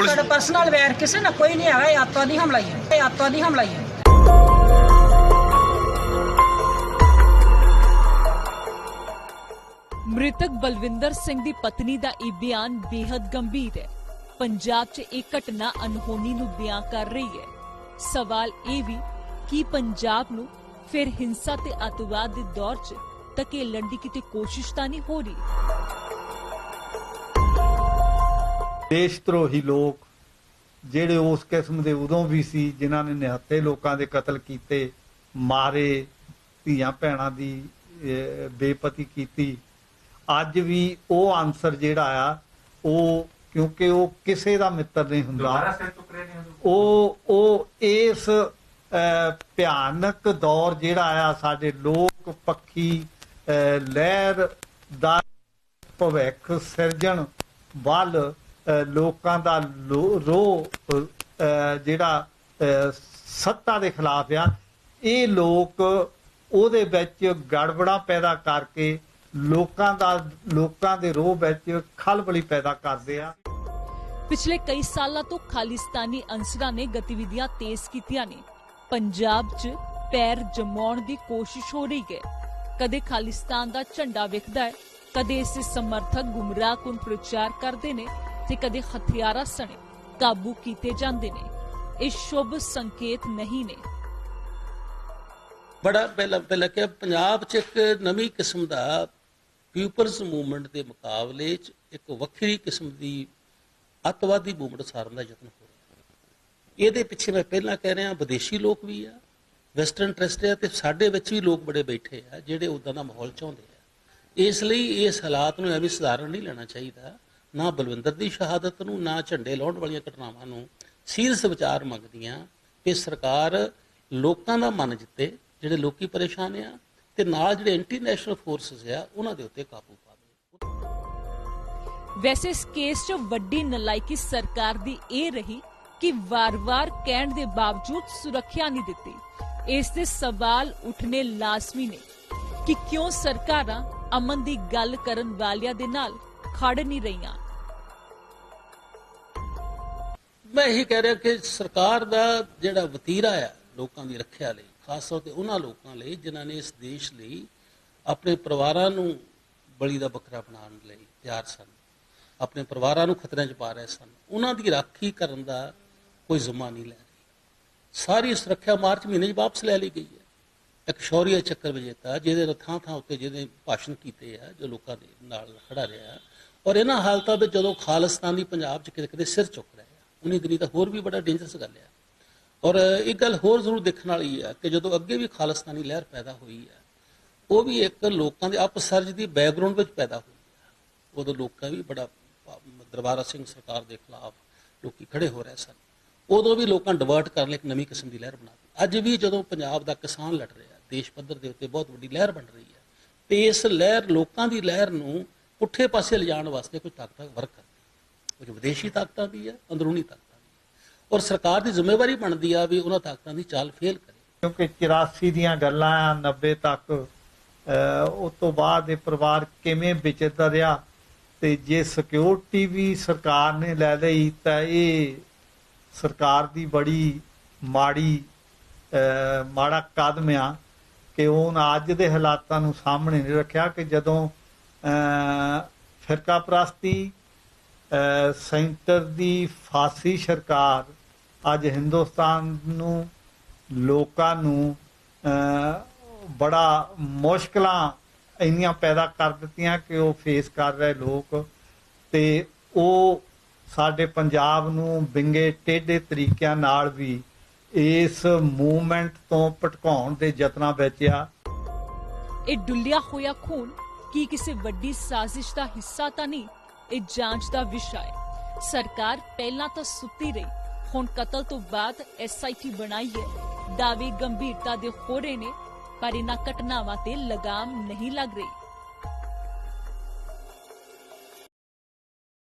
Police ਸਾਡਾ personal ਵੈਰ ਕਿਸੇ ਨਾਲ ਕੋਈ ਨਹੀਂ ਹੈਗਾ ਇਹ ਅੱਤਵਾਦੀ ਹਮਲਾ ਹੀ ਹੈ। ਇਹ ਅੱਤਵਾਦੀ ਹਮਲਾ ਹੀ ਹੈ। ਮ੍ਰਿਤਕ ਬਲਵਿੰਦਰ ਸਿੰਘ ਦੀ ਪਤਨੀ ਦਾ ਇਹ ਬਿਆਨ ਬੇहद ਗੰਭੀਰ ਹੈ। ਪੰਜਾਬ 'ਚ ਇਹ ਘਟਨਾ ਅਨਹੋਣੀ ਨੂੰ ਬਿਆਨ ਕਰ ਰਹੀ ਹੈ। ਸਵਾਲ ਇਹ ਵੀ ਕਿ ਪੰਜਾਬ ਨੂੰ ਫਿਰ ਹਿੰਸਾ ਤੇ ਅਤਵਾਦ ਦੇ ਦੌਰ 'ਚ ਧਕੇਲਣ ਦੀ ਕਿਤੇ ਕੋਸ਼ਿਸ਼ ਤਾਂ ਨਹੀਂ ਹੋ ਰਹੀ? ਦੇਸ਼ ਧਰੋਹੀ ਲੋਕ ਜਿਹੜੇ ਉਸ ਕਿਸਮ ਦੇ ਉਦੋਂ ਵੀ ਸੀ ਜਿਨ੍ਹਾਂ ਨੇ ਨਿਹੱਥੇ ਲੋਕਾਂ ਦੇ ਕਤਲ ਕੀਤੇ ਮਾਰੇ ਧੀਆਂ ਭੈਣਾਂ ਦੀ ਬੇਪਤੀ ਕੀਤੀ। ਅੱਜ ਵੀ ਉਹ ਆਨਸਰ ਜਿਹੜਾ ਆ ਉਹ ਕਿਉਂਕਿ ਉਹ ਕਿਸੇ ਦਾ ਮਿੱਤਰ ਨਹੀਂ ਹੁੰਦਾ। ਉਹ ਉਹ ਇਸ ਭਿਆਨਕ ਦੌਰ ਜਿਹੜਾ ਆ ਸਾਡੇ ਲੋਕ ਪੱਖੀ ਲਹਿਰ ਦਾ ਭਵਿੱਖ ਸਿਰਜਣ ਵੱਲ ਲੋਕਾਂ ਦਾ ਰੋ ਜਿਹੜਾ ਸੱਤਾ ਦੇ ਖਿਲਾਫ ਆ, ਇਹ ਲੋਕ ਉਹਦੇ ਵਿੱਚ ਗੜਬੜਾ ਪੈਦਾ ਕਰਕੇ ਲੋਕਾਂ ਦਾ, ਲੋਕਾਂ ਦੇ ਰੋਹ ਵਿੱਚ ਖਲਬਲੀ ਪੈਦਾ ਕਰਦੇ ਆ। ਪਿਛਲੇ ਕਈ ਸਾਲਾਂ ਤੋਂ ਖਾਲਿਸਤਾਨੀ ਅੰਸਰਾਂ ਨੇ ਗਤੀਵਿਧੀਆਂ ਤੇਜ਼ ਕੀਤੀਆਂ ਨੇ। ਪੰਜਾਬ 'ਚ ਪੈਰ ਜਮਾਉਣ ਦੀ ਕੋਸ਼ਿਸ਼ ਹੋ ਰਹੀ ਹੈ। ਕਦੇ ਖਾਲਿਸਤਾਨ ਦਾ ਝੰਡਾ ਵਿਖਦਾ ਹੈ, ਕਦੇ ਇਸ ਸਮਰਥਕ ਗੁੰਮਰਾਹਕੁਨ ਪ੍ਰਚਾਰ ਕਰਦੇ ਨੇ। ਤੇ ਕਦੇ ਹਥਿਆਰਾਂ ਸਣੇ, ਕਾਬੂ ਕੀਤੇ ਜਾਂਦੇ ਨੇ। ਇਹ ਸ਼ੁਭ ਸੰਕੇਤ ਨਹੀਂ ਨੇ। ਬੜਾ ਪਹਿਲਾਂ ਪਹਿਲਾਂ ਕਿ ਪੰਜਾਬ 'ਚ ਇੱਕ ਨਵੀਂ ਕਿਸਮ ਦਾ ਪੀਪਲਸ ਮੂਵਮੈਂਟ ਦੇ ਮੁਕਾਬਲੇ 'ਚ ਇੱਕ ਵੱਖਰੀ ਕਿਸਮ ਦੀ ਅੱਤਵਾਦੀ ਮੂਵਮੈਂਟ ਸਾਰਨ ਦਾ ਯਤਨ ਹੋ ਰਿਹਾ। ਇਹਦੇ ਪਿੱਛੇ ਮੈਂ ਪਹਿਲਾਂ ਕਹਿ ਰਿਹਾ, ਵਿਦੇਸ਼ੀ ਲੋਕ ਵੀ ਆ, ਵੈਸਟਰਨ ਇੰਟਰਸਟ ਆ ਤੇ ਸਾਡੇ ਵਿੱਚ ਵੀ ਲੋਕ ਬੜੇ ਬੈਠੇ ਆ, ਜਿਹੜੇ ਉਦਾਂ ਦਾ ਮਾਹੌਲ ਚਾਹੁੰਦੇ ਆ। ਇਸ ਲਈ ਇਸ ਹਾਲਾਤ ਨੂੰ ਐਵੇਂ ਸਧਾਰਨ ਨਹੀਂ ਲੈਣਾ ਚਾਹੀਦਾ। ਨਾ ਬਲਵਿੰਦਰ ਦੀ ਸ਼ਹਾਦਤ ਨੂੰ, ਨਾ ਝੰਡੇ ਲਾਉਣ ਵਾਲੀਆਂ ਘਟਨਾਵਾਂ ਨੂੰ ਸੀਰੀਅਸ ਵਿਚਾਰ ਮੰਗਦੀਆਂ ਕਿ ਸਰਕਾਰ ਲੋਕਾਂ ਦਾ ਮਨ ਜਿੱਤੇ, ਜਿਹੜੇ ਲੋਕੀ ਪਰੇਸ਼ਾਨ ਆ ਤੇ ਨਾਲ ਜਿਹੜੇ ਇੰਟਰਨੈਸ਼ਨਲ ਫੋਰਸਸ ਆ, ਉਹਨਾਂ ਦੇ ਉੱਤੇ ਕਾਬੂ ਪਾਵੇ ਵੈਸੇ ਇਸ ਕੇਸ 'ਚ ਵੱਡੀ ਨਲਾਇਕੀ ਸਰਕਾਰ ਦੀ ਇਹ ਰਹੀ ਕਿ ਵਾਰ-ਵਾਰ ਕਹਿਣ ਦੇ ਬਾਵਜੂਦ ਸੁਰੱਖਿਆ ਨਹੀਂ ਦਿੱਤੀ। ਇਸ ਦੇ ਸਵਾਲ ਉੱਠਣੇ ਲਾਜ਼ਮੀ ਨੇ ਕਿ ਕਿਉਂ ਸਰਕਾਰਾਂ ਅਮਨ ਦੀ ਗੱਲ ਕਰਨ ਵਾਲਿਆਂ ਦੇ ਨਾਲ ਖੜ ਨਹੀਂ ਰਹੀਆਂ। ਮੈਂ ਇਹੀ ਕਹਿ ਰਿਹਾ ਕਿ ਸਰਕਾਰ ਦਾ ਜਿਹੜਾ ਵਤੀਰਾ ਆ ਲੋਕਾਂ ਦੀ ਰੱਖਿਆ ਲਈ, ਖਾਸ ਤੌਰ ਤੇ ਉਹਨਾਂ ਲੋਕਾਂ ਲਈ ਜਿਨ੍ਹਾਂ ਨੇ ਇਸ ਦੇਸ਼ ਲਈ ਆਪਣੇ ਪਰਿਵਾਰਾਂ ਨੂੰ ਬਲੀ ਦਾ ਬੱਕਰਾ ਬਣਾਉਣ ਲਈ ਤਿਆਰ ਸਨ, ਆਪਣੇ ਪਰਿਵਾਰਾਂ ਨੂੰ ਖਤਰੇ 'ਚ ਪਾ ਰਹੇ ਸਨ, ਉਹਨਾਂ ਦੀ ਰਾਖੀ ਕਰਨ ਦਾ ਕੋਈ ਜ਼ਿੰਮਾ ਨਹੀਂ ਲੈ ਰਹੀ। ਸਾਰੀ ਸੁਰੱਖਿਆ ਮਾਰਚ ਮਹੀਨੇ 'ਚ ਵਾਪਸ ਲੈ ਲਈ ਗਈ ਹੈ। ਇੱਕ ਸ਼ੌਰੀਆ ਚੱਕਰ ਵਿਜੇਤਾ ਜਿਹਦੇ ਥਾਂ ਥਾਂ ਉੱਤੇ ਜਿਹਦੇ ਭਾਸ਼ਣ ਕੀਤੇ ਆ, ਜੋ ਲੋਕਾਂ ਦੇ ਨਾਲ ਖੜਾ ਰਿਹਾ, ਔਰ ਇਹਨਾਂ ਹਾਲਤਾਂ ਵਿੱਚ ਜਦੋਂ ਖਾਲਿਸਤਾਨੀ ਪੰਜਾਬ 'ਚ ਕਿਤੇ ਕਿਤੇ ਸਿਰ ਚੁੱਕ ਰਿਹਾ ਉਨੀ ਦਿਨੀ ਤਾਂ ਹੋਰ ਵੀ ਬੜਾ ਡੇਂਜਰਸ ਗੱਲ ਆ। ਔਰ ਇੱਕ ਗੱਲ ਹੋਰ ਜ਼ਰੂਰ ਦੇਖਣ ਵਾਲੀ ਆ ਕਿ ਜਦੋਂ ਅੱਗੇ ਵੀ ਖਾਲਿਸਤਾਨੀ ਲਹਿਰ ਪੈਦਾ ਹੋਈ ਹੈ ਉਹ ਵੀ ਇੱਕ ਲੋਕਾਂ ਦੇ ਅਪਸਰਜ ਦੀ ਬੈਕਗ੍ਰਾਉਂਡ ਵਿੱਚ ਪੈਦਾ ਹੋਈ ਹੈ ਉਦੋਂ ਲੋਕਾਂ ਵੀ ਬੜਾ ਦਰਬਾਰਾ ਸਿੰਘ ਸਰਕਾਰ ਦੇ ਖਿਲਾਫ ਲੋਕੀ ਖੜੇ ਹੋ ਰਹੇ ਸਨ। ਉਦੋਂ ਵੀ ਲੋਕਾਂ ਡਿਵਰਟ ਕਰਨ ਲਈ ਇੱਕ ਨਵੀਂ ਕਿਸਮ ਦੀ ਲਹਿਰ ਬਣਾ ਦਿੱਤੀ। ਅੱਜ ਵੀ ਜਦੋਂ ਪੰਜਾਬ ਦਾ ਕਿਸਾਨ ਲੜ ਰਿਹਾ, ਦੇਸ਼ ਪੱਧਰ ਦੇ ਉੱਤੇ ਬਹੁਤ ਵੱਡੀ ਲਹਿਰ ਬਣ ਰਹੀ ਹੈ ਤੇ ਇਸ ਲਹਿਰ, ਲੋਕਾਂ ਦੀ ਲਹਿਰ ਨੂੰ ਪੁੱਠੇ ਪਾਸੇ ਲਿਜਾਣ ਵਾਸਤੇ ਕੋਈ ਤਾਕਤ ਵਰਕ ਕਰਦੀ ਕੁਝ ਵਿਦੇਸ਼ੀ ਤਾਕਤਾਂ ਦੀ ਹੈ ਅੰਦਰੂਨੀ ਤਾਕਤਾਂ ਦੀ ਔਰ ਸਰਕਾਰ ਦੀ ਜ਼ਿੰਮੇਵਾਰੀ ਬਣਦੀ ਆ ਵੀ ਉਹਨਾਂ ਤਾਕਤਾਂ ਦੀ ਚਾਲ ਫੇਲ ਕਰੇ। ਕਿਉਂਕਿ 84 ਦੀਆਂ ਗੱਲਾਂ 90 ਤੱਕ ਉਸ ਤੋਂ ਬਾਅਦ ਇਹ ਪਰਿਵਾਰ ਕਿਵੇਂ ਵਿਚਰਦਾ ਰਿਹਾ ਤੇ ਜੇ ਸਿਕਿਉਰਿਟੀ ਵੀ ਸਰਕਾਰ ਨੇ ਲੈ ਲਈ ਤਾਂ ਇਹ ਸਰਕਾਰ ਦੀ ਬੜੀ ਮਾੜੀ ਮਾੜਾ ਕਦਮ ਆ ਕਿ ਉਹ ਅੱਜ ਦੇ ਹਾਲਾਤਾਂ ਨੂੰ ਸਾਹਮਣੇ ਨਹੀਂ ਰੱਖਿਆ ਕਿ ਜਦੋਂ ਅਹ, ਫਿਰਕਾ ਪ੍ਰਸਤੀ ਸੈਂਟਰ ਦੀ ਫਾਸੀ ਸਰਕਾਰ ਅੱਜ ਹਿੰਦੁਸਤਾਨ ਨੂੰ ਲੋਕਾਂ ਨੂੰ ਅਹ, ਬੜਾ ਮੁਸ਼ਕਲਾਂ ਇੰਨੀਆਂ ਪੈਦਾ ਕਰ ਦਿੱਤੀਆਂ ਕਿ ਉਹ ਫੇਸ ਕਰ ਰਹੇ ਲੋਕ ਤੇ ਉਹ ਸਾਡੇ ਪੰਜਾਬ ਨੂੰ ਬਿੰਗੇ ਟੇਢੇ ਤਰੀਕਿਆਂ ਨਾਲ ਵੀ ਇਸ ਮੂਵਮੈਂਟ ਤੋਂ ਭਟਕਾਉਣ ਦੇ ਯਤਨਾਂ ਵਿੱਚ ਆ। ਇਹ ਡੁੱਲਿਆ ਹੋਇਆ ਖੂਨ ਕੀ ਕਿਸੇ ਵੱਡੀ ਸਾਜ਼ਿਸ਼ ਦਾ ਹਿੱਸਾ ਤਾਂ ਨਹੀਂ ਇਹ ਜਾਂਚ ਦਾ ਵਿਸ਼ਾ ਹੈ। ਸਰਕਾਰ ਪਹਿਲਾਂ ਤਾਂ ਸੁੱਤੀ ਰਹੀ। ਹੁਣ ਕਤਲ ਤੋਂ ਬਾਅਦ ਐਸਆਈਟੀ ਬਣਾਈ ਹੈ। ਦਾਅਵੇ ਗੰਭੀਰਤਾ ਦੇ ਹੋ ਰਹੇ ਨੇ, ਪਰ ਇਹਨਾਂ ਘਟਨਾਵਾਂ ਤੇ ਲਗਾਮ ਨਹੀਂ ਲੱਗ ਰਹੀ।